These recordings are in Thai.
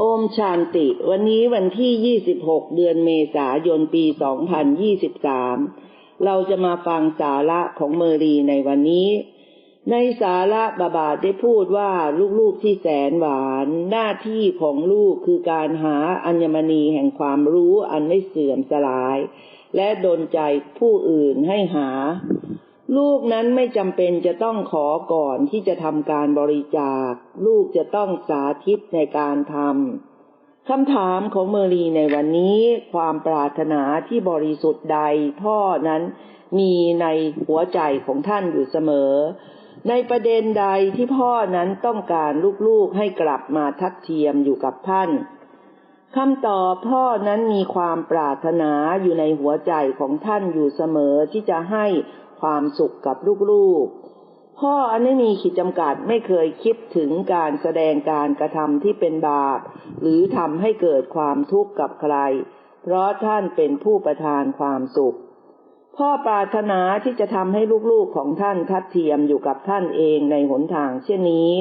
อมชานติ วันนี้วันที่ 26 เดือนเมษายน ปี 2023 เราจะมาฟังสาระของเมรีในวันนี้ ในสาระบาบาได้พูดว่าลูกๆที่แสนหวาน หน้าที่ของลูกคือการหาอัญมณีแห่งความรู้อันไม่เสื่อมสลาย และดนใจผู้อื่นให้หา ลูกนั้นไม่จำเป็นจะต้องขอก่อนที่จะทำการบริจาค ลูกจะต้องสาธิตในการทำคำถามของเมรีในวันนี้ ความปรารถนาที่บริสุทธิ์ใด พ่อนั้นมีในหัวใจของท่านอยู่เสมอ ในประเด็นใดที่พ่อนั้นต้องการลูกๆให้กลับมาทัดเทียมอยู่กับท่านคำตอบพ่อนั้นมีความปรารถนาอยู่ในหัวใจของท่านอยู่เสมอที่จะให้ ความสุขกับลูกๆ พ่ออันไม่มีขีดจำกัดไม่เคยคิดถึงการแสดงการกระทำที่เป็นบาป หรือทำให้เกิดความทุกข์กับใคร เพราะท่านเป็นผู้ประทานความสุข พ่อปรารถนาที่จะทำให้ลูกๆของท่านทัดเทียมอยู่กับท่านเองในหนทางเช่นนี้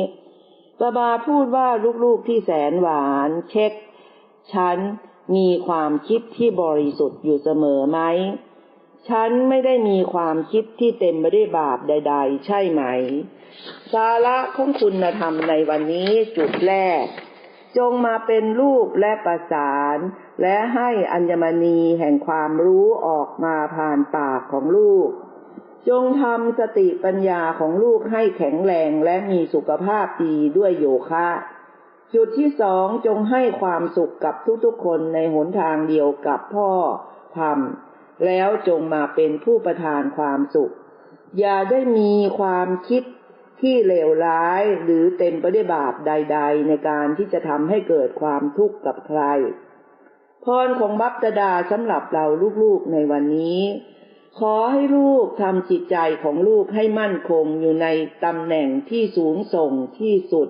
บาบาพูดว่าลูกๆที่แสนหวานเช็คฉันมีความคิดที่บริสุทธิ์อยู่เสมอไหม ฉันไม่ได้มีความคิดที่เต็มไปด้วยบาปใด ๆ ใช่ไหม สาระของคุณธรรมในวันนี้จุดแรก จงมาเป็นรูปและประสาน และให้อัญมณีแห่งความรู้ออกมาผ่านปากของลูก จงทำสติปัญญาของลูกให้แข็งแรงและมีสุขภาพดีด้วยโยคะ จุดที่สองจงให้ความสุขกับทุกๆคนในหนทางเดียวกับพ่อทำ แล้วจงมาเป็นผู้ประทานความสุข อย่าได้มีความคิดที่เลวร้ายหรือเต็มไปด้วยบาปใด ๆ ในการที่จะทำให้เกิดความทุกข์กับใคร พรของบัพตดาสำหรับเราลูกๆในวันนี้ ขอให้ลูกทำจิตใจของลูกให้มั่นคงอยู่ในตำแหน่งที่สูงส่งที่สุด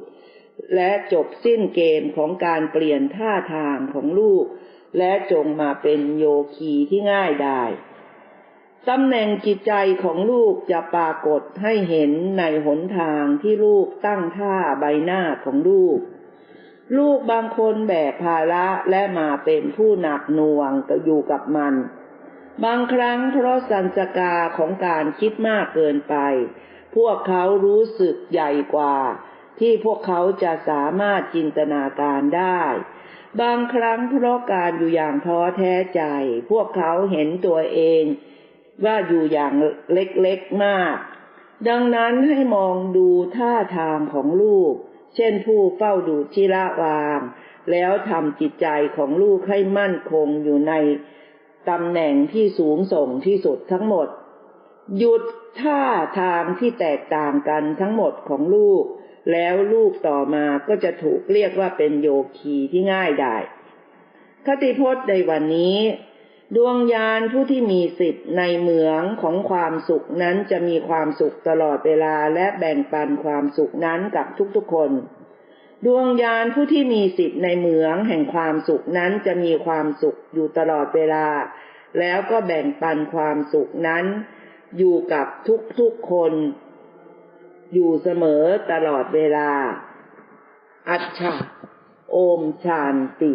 และจบสิ้นเกมของการเปลี่ยนท่าทางของลูก และจงมาเป็นโยคีที่ง่ายได้ตำแหน่งจิตใจของลูกจะปรากฏให้เห็นในหนทางที่ลูกตั้งท่าใบหน้าของลูก ลูกบางคนแบกภาระและมาเป็นผู้หนักหน่วงก็อยู่กับมัน บางครั้งเพราะสัญสกาของการคิดมากเกินไป พวกเขารู้สึกใหญ่กว่า ที่พวกเขาจะสามารถจินตนาการได้ บางครั้งเพราะการอยู่อย่างท้อแท้ใจ พวกเขาเห็นตัวเอง ว่าอยู่อย่างเล็กๆมาก ดังนั้นให้มองดูท่าทางของลูก เช่นผู้เฝ้าดูชิระวาง แล้วทำจิตใจของลูกให้มั่นคงอยู่ในตำแหน่งที่สูงส่งที่สุดทั้งหมด หยุดท่าทางที่แตกต่างกันทั้งหมดของลูก แล้วลูกต่อมาก็จะถูกเรียกว่าเป็นโยคีที่ง่ายได้คติพจน์ในวันนี้ ดวงยานผู้ที่มีสิทธิ์ในเหมืองของความสุขนั้นจะมีความสุขตลอดเวลาและแบ่งปันความสุขนั้นกับทุกๆคน ดวงยานผู้ที่มีสิทธิ์ในเหมืองแห่งความสุขนั้นจะมีความสุขอยู่ตลอดเวลา แล้วก็แบ่งปันความสุขนั้น อยู่กับทุกๆคน อยู่เสมอตลอดเวลา อัจฉาโอมชานติ